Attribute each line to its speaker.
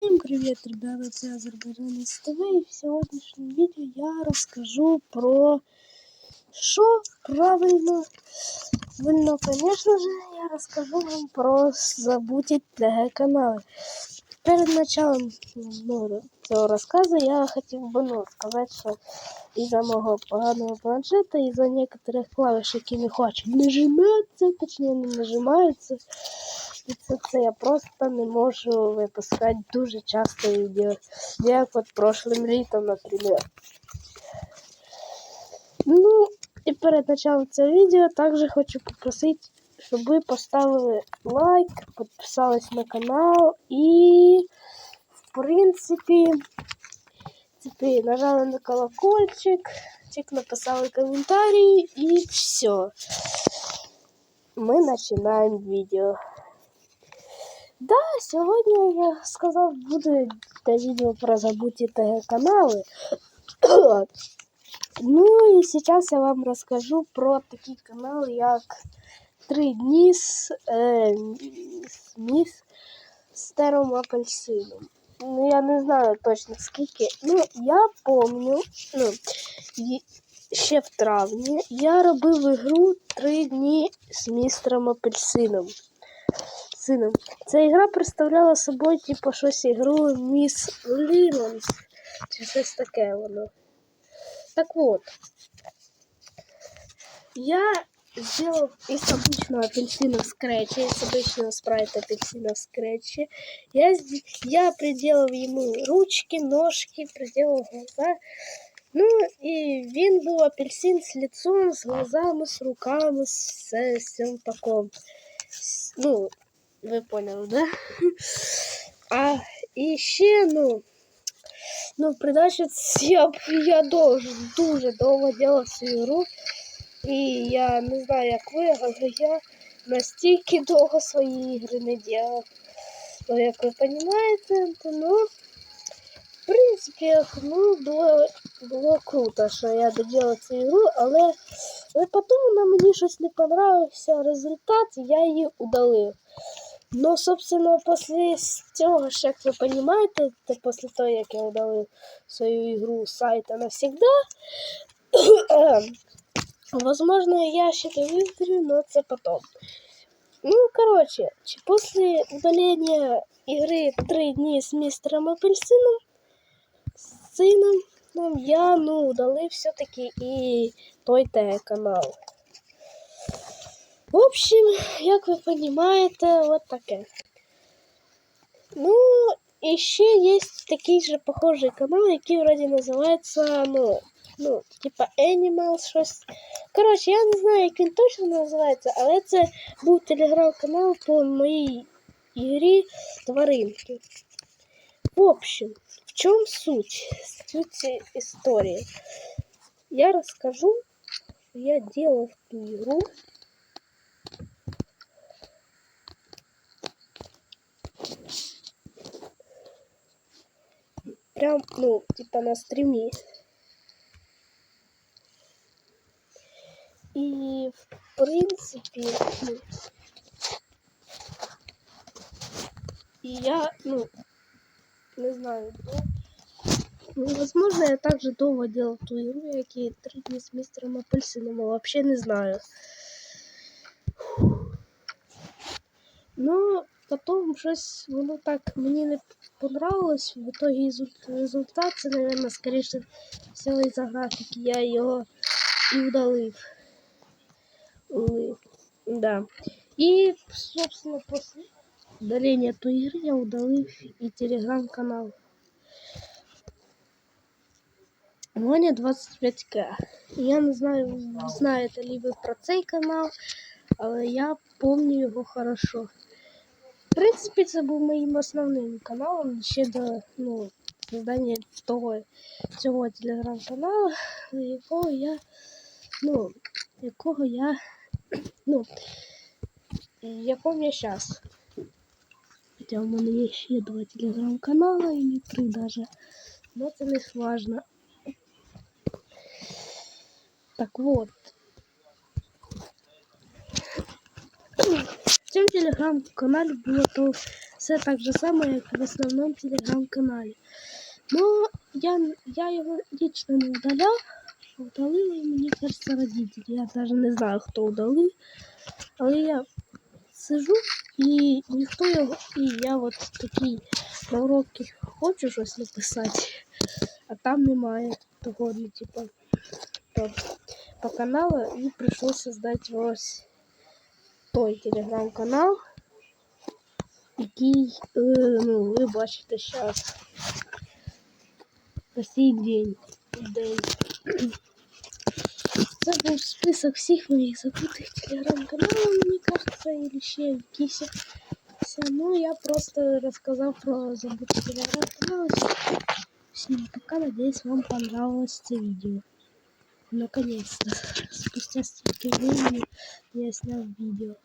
Speaker 1: Всем привет, ребята, это Азербайджан СТВ, и в сегодняшнем видео я расскажу про что правильно, правильно, конечно же, я расскажу вам про забутить ТГ каналы. Перед началом цього розказу я хотів би ну, сказати, що із-за мого поганого планшета, із-за некоторих клавиш, які не хочуть нажиматися, точніше не нажимаються. І це, це я просто не можу випускати дуже часто відео. Як от прошлым літом, наприклад. Ну, і перед началом цього відео також хочу попросити, щоб ви поставили лайк, підписались на канал і, в принципі, теперь нажали на колокольчик, чик написали комментарий и все. Мы начинаем видео. Да, сьогодні я сказав, буде те відео про забуті ТГ канали. ну і зараз я вам розкажу про такі канали, як Три дні з, е, з містером апельсином. Ну, я не знаю точно скільки. Ну, я помню, ну, ще в травні я робив ігру Три дні з містером апельсином. Сином. Ця ігра представляла собою, типу, щось ігру Міс Лімонс. Чи щось таке воно. Так от. Я сделал из обычного апельсина в скретче, из обычного спрайта апельсина в скретче. Я, сд- я приделал ему ручки, ножки, приделал глаза. Ну, і він був апельсин з лицом, з глазами, з руками, з з всім таком. С- Ну, ви поняли, да? А і ще, ну, ну, в придачу я, я дуже, дуже довго делав цю ігру. І я не знаю, як ви, але я настільки довго свої ігри не делав. Ну, як ви розумієте, то ну, в принципі, ну, було, було круто, що я доделав цю ігру, але, потім вона мені щось не понравився результат, і я її удалив. Ну, собственно, після цього, як ви розумієте, то після того, як я удалив свою ігру з сайта навсегда, Возможно, я что-то выберу, но это потом. Ну, короче, ч- после удаления игры «Три дни с мистером Апельсином», с сыном, ну, я, ну, удалив все-таки и той те канал. В общем, як ви понимаете, вот таке. Ну, і ще є такий же похожий канал, який вроді називається, ну, ну, типа Animals, щось. Коротше, я не знаю, як він точно називається, але це був телеграм-канал по моїй ігрі тваринки. В общем, в чому суть цієї історії? Я розкажу, що я делав ту ігру. Прям, ну, типа на стриме. И, в принципе, ну, и я, ну, не знаю, ну, возможно, я также долго делал ту игру, як і три дні з містером Апельсином, вообще не знаю. Ну, потом щось воно так мені не понравилось. В итоге результат, це, наверное, скоріше всього із-за графіки. Я його і удалив. Да. И, собственно, после удаления той игры я удалил и телеграм-канал. Ваня 25к. Я не знаю, знаєте ли ви про цей канал, але я пам'ятаю його хорошо. В принципі, це був моїм основним каналом ще до ну, створення того цього телеграм-каналу, якого я, ну, якого я, ну, якому я зараз. Хоча в мене є ще два телеграм-канали, і не три даже. Но це не важно. Так вот. В цьому телеграм-каналі було то Все так же само, як в основному телеграм-каналі. Ну, я, я його лично не удаляв. Удалили, мені кажется, родителі. Я навіть не знаю, хто удалив. Але я сижу і ніхто його. І я от такий на уроки хочу щось написати, а там немає того, типа, то, по каналу і прийшлося создати ось той телеграм-канал, який, е, ну, ви бачите зараз. По сей день. день. Це був список всіх моїх забутих телеграм-каналів, мені кажется, или ще якісь. Все, ну я просто рассказал про забытый телеграм-канал. Всем пока, надеюсь, вам понравилось это видео. Наконец-то, спустя столько времени я снял видео.